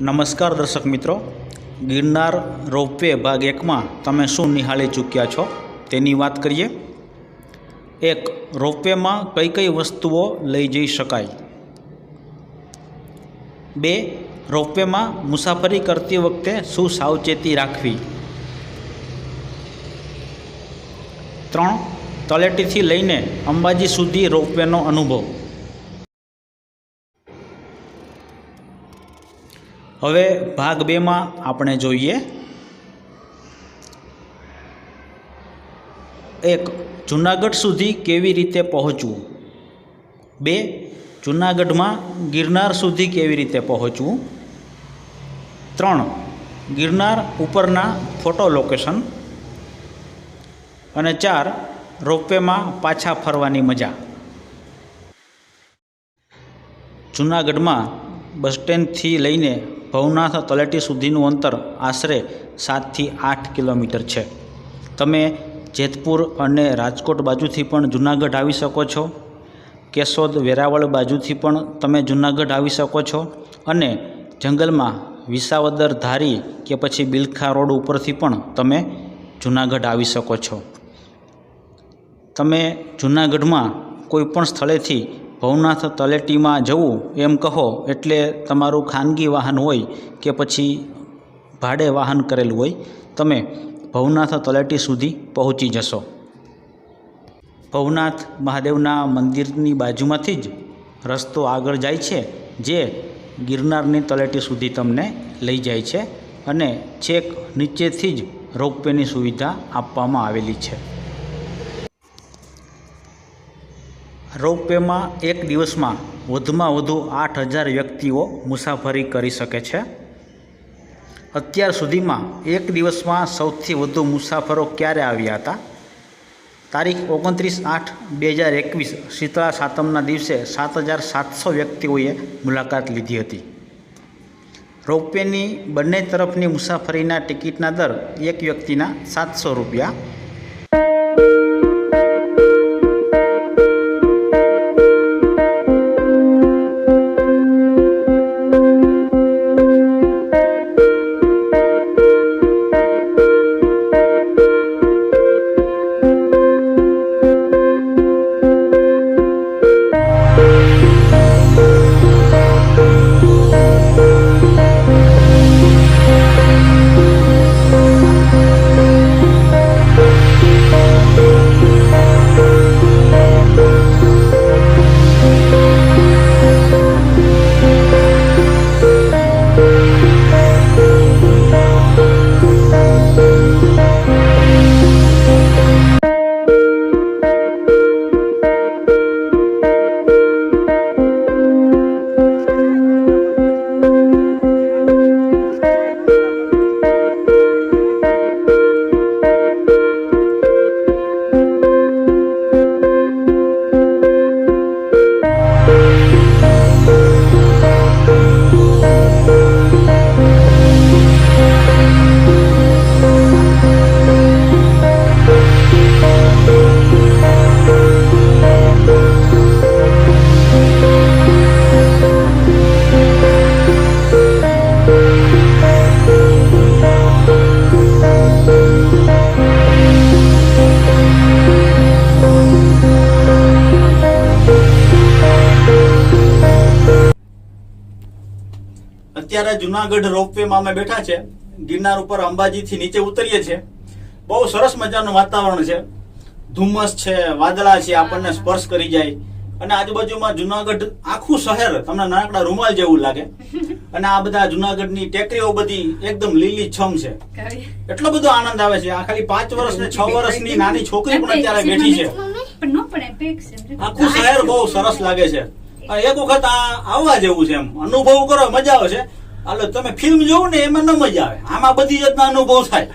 નમસ્કાર દર્શક મિત્રો. ગિરનાર રોપવે ભાગ એકમાં તમે શું નિહાળી ચૂક્યા છો તેની વાત કરીએ. એક, રોપવેમાં કઈ કઈ વસ્તુઓ લઈ જઈ શકાય? બે, રોપવેમાં મુસાફરી કરતી વખતે શું સાવચેતી રાખવી? ત્રણ, તલેટીથી લઈને અંબાજી સુધી રોપવેનો અનુભવ. હવે ભાગ બેમાં આપણે જોઈએ એક, જુનાગઢ સુધી કેવી રીતે પહોંચવું? બે, જુનાગઢમાં ગિરનાર સુધી કેવી રીતે પહોંચવું? ત્રણ, ગિરનાર ઉપરના ફોટો લોકેશન અને ચાર, રોપવેમાં પાછા ફરવાની મજા. જુનાગઢમાં બસ સ્ટેન્ડથી લઈને ભવનાથ તલેટી સુધીનું અંતર આશરે સાતથી આઠ કિલોમીટર છે. તમે જેતપુર અને રાજકોટ બાજુથી પણ જુનાગઢ આવી શકો છો. કેશોદ વેરાવળ બાજુથી પણ તમે જુનાગઢ આવી શકો છો. અને જંગલમાં વિસાવદર ધારી કે પછી બિલખા રોડ ઉપરથી પણ તમે જુનાગઢ આવી શકો છો. તમે જુનાગઢમાં કોઈ પણ સ્થળેથી ભવનાથ તળેટીમાં જવું એમ કહો એટલે તમારું ખાનગી વાહન હોય કે પછી ભાડે વાહન કરેલું હોય, તમે ભવનાથ તળેટી સુધી પહોંચી જશો. ભવનાથ મહાદેવના મંદિરની બાજુમાંથી જ રસ્તો આગળ જાય છે, જે ગિરનારની તળેટી સુધી તમને લઈ જાય છે અને છેક નીચેથી જ રોપવેની સુવિધા આપવામાં આવેલી છે. રોપવેમાં એક દિવસમાં વધુમાં વધુ આઠ હજાર વ્યક્તિઓ મુસાફરી કરી શકે છે. અત્યાર સુધીમાં એક દિવસમાં સૌથી વધુ મુસાફરો ક્યારે આવ્યા હતા? તારીખ ઓગણત્રીસ આઠ બે હજાર એકવીસ શીતળા સાતમના દિવસે સાત હજાર સાતસો વ્યક્તિઓએ મુલાકાત લીધી હતી. રોપવેની બંને તરફની મુસાફરીના ટિકિટના દર એક વ્યક્તિના સાતસો રૂપિયા અત્યારે જુનાગઢ રોપવેમાં અમે બેઠા છે. ગિરનાર ઉપર અંબાજીથી નીચે ઉતરીએ છે બહુ સરસ મજાનું વાતાવરણ છે. ધુમ્મસ છે વાદળા છે આપણને સ્પર્શ કરી જાય. અને આજુબાજુમાં જુનાગઢ આખું શહેર તમને નાનકડા રૂમાલ જેવું લાગે. અને આ બધા જુનાગઢની ટેકરીઓ બધી એકદમ લીલી છમ છે. એટલો બધો આનંદ આવે છે. આ ખાલી પાંચ વર્ષ ને છ વર્ષની નાની છોકરી પણ અત્યારે બેઠી છે. આખું શહેર બહુ સરસ લાગે છે. એક વખત આ આવવા જેવું છે એમ. અનુભવ કરો મજા આવે હાલો તમે ફિલ્મ જોવો ને એમાં ન મજા આવે આમાં બધી જાતના અનુભવ થાય.